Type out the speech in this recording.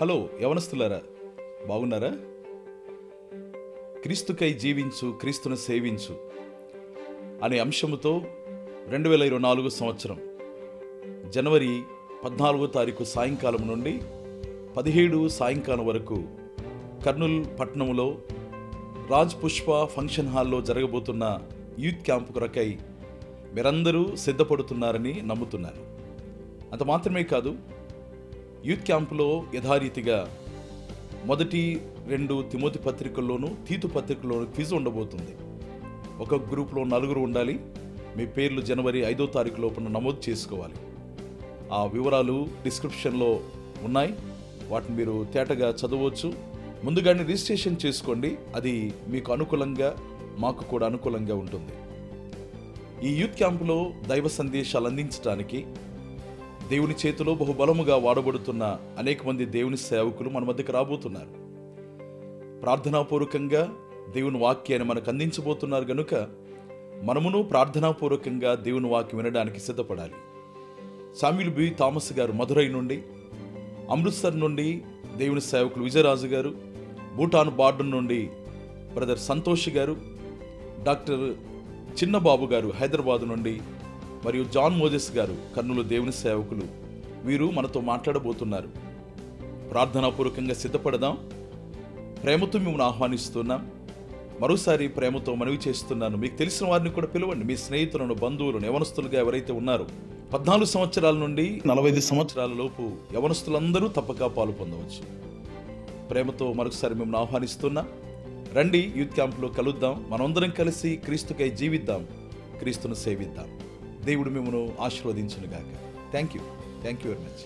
Hello యవనస్తులారా బాగున్నారా? క్రీస్తుకై జీవించు క్రీస్తును సేవించు అనే అంశముతో రెండు వేల ఇరవై నాలుగు సంవత్సరం జనవరి పద్నాలుగో తారీఖు సాయంకాలం నుండి పదిహేడు సాయంకాలం వరకు కర్నూల్ పట్టణంలో రాజ్ పుష్ప ఫంక్షన్ హాల్లో జరగబోతున్న యూత్ క్యాంప్ కొరకై మీరందరూ సిద్ధపడుతున్నారని నమ్ముతున్నాను అంత మాత్రమే కాదు యూత్ క్యాంపులో యథారీతిగా మొదటి రెండు తిమోతి పత్రికల్లోనూ తీతు పత్రికల్లోనూ క్విజ్ ఉండబోతుంది. ఒక గ్రూప్లో నలుగురు ఉండాలి. మీ పేర్లు జనవరి ఐదో తారీఖు లోపల నమోదు చేసుకోవాలి. ఆ వివరాలు డిస్క్రిప్షన్లో ఉన్నాయి. వాటిని మీరు తేటగా చదవచ్చు. ముందుగానే రిజిస్ట్రేషన్ చేసుకోండి. అది మీకు అనుకూలంగా మాకు కూడా అనుకూలంగా ఉంటుంది. ఈ యూత్ క్యాంపులో దైవ సందేశాలు అందించడానికి దేవుని చేతిలో బహుబలముగా వాడబడుతున్న అనేక మంది దేవుని సేవకులు మన మధ్యకు రాబోతున్నారు. ప్రార్థనాపూర్వకంగా దేవుని వాక్యాన్ని మనకు అందించబోతున్నారు గనుక మనమును ప్రార్థనాపూర్వకంగా దేవుని వాక్యం వినడానికి సిద్ధపడాలి. Samuel B. థామస్ గారు మధురై నుండి అమృత్సర్ నుండి దేవుని సేవకులు విజయరాజు గారు భూటాన్ బార్డర్ నుండి బ్రదర్ సంతోష్ గారు డాక్టర్ చిన్నబాబు గారు హైదరాబాద్ నుండి మరియు జాన్ మోజెస్ గారు కర్నూలు దేవుని సేవకులు. వీరు మనతో మాట్లాడబోతున్నారు. ప్రార్థనాపూర్వకంగా సిద్ధపడదాం. ప్రేమతో మిమ్మల్ని ఆహ్వానిస్తున్నాం. మరోసారి ప్రేమతో మనవి చేస్తున్నాను. మీకు తెలిసిన వారిని కూడా పిలవండి. మీ స్నేహితులను బంధువులను యవనస్తులుగా ఎవరైతే ఉన్నారో పద్నాలుగు సంవత్సరాల నుండి నలభై ఐదు సంవత్సరాల లోపు యవనస్తులందరూ తప్పక పాలు పొందవచ్చు. ప్రేమతో మరొకసారి మిమ్మల్ని ఆహ్వానిస్తున్నా. రండి యూత్ క్యాంప్లో కలుద్దాం. మనందరం కలిసి క్రీస్తుకై జీవిద్దాం. క్రీస్తును సేవిద్దాం. దేవుడు మిమ్మను ఆశీర్వదించునుగాక. Thank you thank you very much